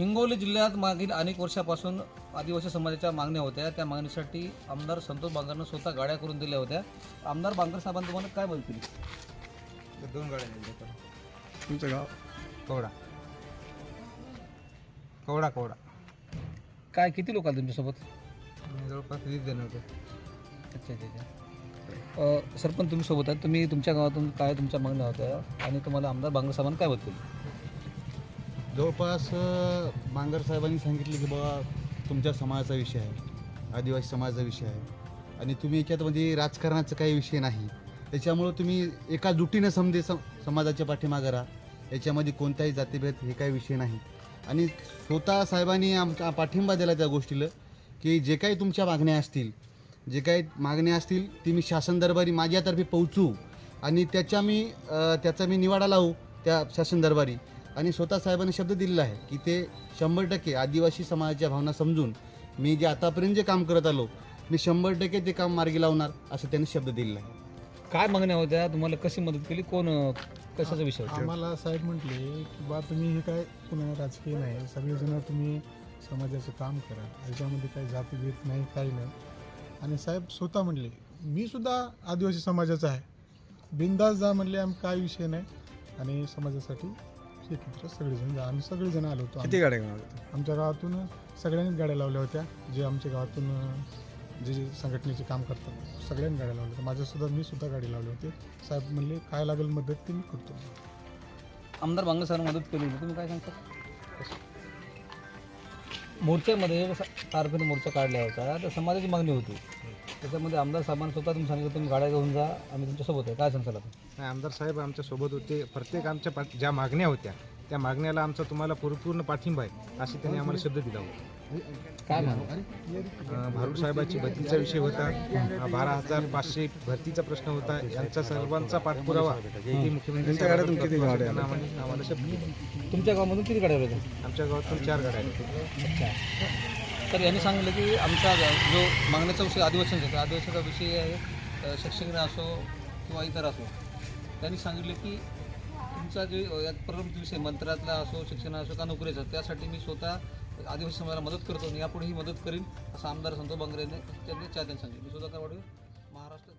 हिंगोली जिल्ह्यात मागील अनेक वर्षापासून आदिवासी समाजाच्या मागण्या होत्या. त्या मागणीसाठी आमदार संतोष बांगरनं स्वतः गाड्या करून दिल्या होत्या. आमदार बांगर साहेबांनी तुम्हाला काय केली? दोन गाड्या दिल्या तुमचं गाव? कवडा. कवडा कवडा. काय किती लोक आले तुमच्यासोबत? जवळपास वीस जण होते. अच्छा अच्छा अच्छा. अ, सरपंच तुम्ही सोबत आहेत. तुम्ही तुमच्या गावातून काय तुमच्या मागण्या होत्या? आणि तुम्हाला आमदार बांगर साहेबांनी काय केली? जवळपास अ, बांगर साहेबांनी सांगितले की बाबा तुमच्या समाजाचा विषय आहे आदिवासी समाजाचा विषय आहे. आणि तुम्ही याच्यातमध्ये म्हणजे राजकारणाचा काही विषय नाही. त्याच्यामुळं तुम्ही एका जुटीनं समजे सम समाजाच्या पाठीमागे राहा. याच्यामध्ये कोणताही जातीभेद हे काही विषय नाही. आणि स्वतः साहेबांनी आमचा पाठिंबा दिला त्या गोष्टीला की जे काही तुमच्या मागण्या असतील जे काही मागण्या असतील ती मी शासन दरबारी माझ्यातर्फे पोहोचू. आणि त्याच्या मी त्याचा मी निवाडा लावू त्या शासन दरबारी. आणि स्वतः साहेबांनी शब्द दिलेला आहे की ते शंभर टक्के आदिवासी समाजाच्या भावना समजून मी जे आतापर्यंत जे काम करत आलो मी शंभर टक्के ते काम मार्गी लावणार असं त्यांनी शब्द दिलेला आहे. काय मागण्या होत्या? तुम्हाला कशी मदत केली? कोण कशाचा विषय होता? आम्हाला साहेब म्हटले की बा तुम्ही हे काय पुन्हा राजकीय नाही सगळेजण तुम्ही समाजाचं काम करा याच्यामध्ये काही जातीभेद नाही काही नाही. आणि साहेब स्वतः म्हणले मी सुद्धा आदिवासी समाजाचा आहे. बिंदास जा म्हणले आम्ही काय विषय नाही. आणि समाजासाठी एकत्र सगळेजण जा. आम्ही सगळेजण आलो होतो. किती गाड्या घेऊन आमच्या गावातून सगळ्यांनीच गाड्या लावल्या होत्या. जे आमच्या गावातून अं, जे जे संघटनेचे काम करतात सगळ्यांनी गाड्या लावल्या होत्या. माझ्यासुद्धा मी सुद्धा गाडी लावली होती. साहेब म्हणले काय लागेल मदत ते मी करतो. आमदार बांगर साहेबांनी मदत केली तुम्ही काय सांगता? मोर्चामध्ये तारखेने मोर्चा काढला होता. तर समाजाची मागणी होती. त्याच्यामध्ये आमदार साहेबांनी स्वतः तुम्ही सांगितलं तुम्ही गाड्या घेऊन जा आम्ही तुमच्यासोबत आहे. काय आपण नाही, आमदार साहेब आमच्यासोबत होते. प्रत्येक आमच्या पाठ ज्या मागण्या होत्या त्या मागण्याला आमचा तुम्हाला परिपूर्ण पाठिंबा आहे असे त्यांनी आम्हाला शब्द दिला. होता काय म्हणू अं, भारूड साहेबाची भरतीचा विषय होता. अं, बारा हजार पाचशे भरतीचा प्रश्न होता. यांचा सर्वांचा पाठपुरावा हे मुख्यमंत्री साहेबांकडे त्यांना आम्हाला आम्हाला शब्द दिले. तुमच्या गावामधून किती गाड्या होत्या? आमच्या गावातून चार गाड्या आहेत तर यांनी सांगितलं की आमचा जो मागण्याचा विषय आदिवासींचा आहे, त्या आदिवासीचा विषय आहे शैक्षणिक असो किंवा इतर असो. त्यांनी सांगितलं की तुमचा जे अ, यात विषय मंत्रातला असो शिक्षण असो का नोकरीचा त्यासाठी मी स्वतः आदिवासी समाजाला मदत करतो आणि यापुढेही मदत करीन असं आमदार संतोष बांगरे त्यांनी चाहत्यांनी सांगितलं. मी स्वतः काय सुद्धा महाराष्ट्रात